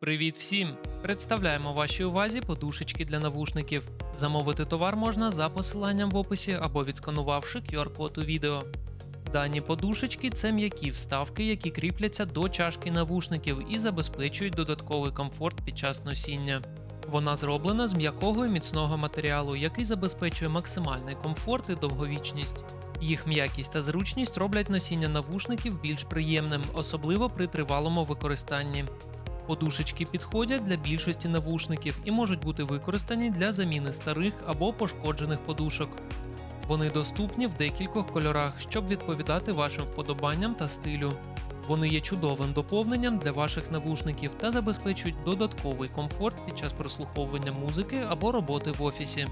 Привіт всім! Представляємо вашій увазі подушечки для навушників. Замовити товар можна за посиланням в описі або відсканувавши QR-код у відео. Дані подушечки це м'які вставки, які кріпляться до чашки навушників і забезпечують додатковий комфорт під час носіння. Вона зроблена з м'якого і міцного матеріалу, який забезпечує максимальний комфорт і довговічність. Їх м'якість та зручність роблять носіння навушників більш приємним, особливо при тривалому використанні. Подушечки підходять для більшості навушників і можуть бути використані для заміни старих або пошкоджених подушок. Вони доступні в декількох кольорах, щоб відповідати вашим вподобанням та стилю. Вони є чудовим доповненням для ваших навушників та забезпечують додатковий комфорт під час прослуховування музики або роботи в офісі.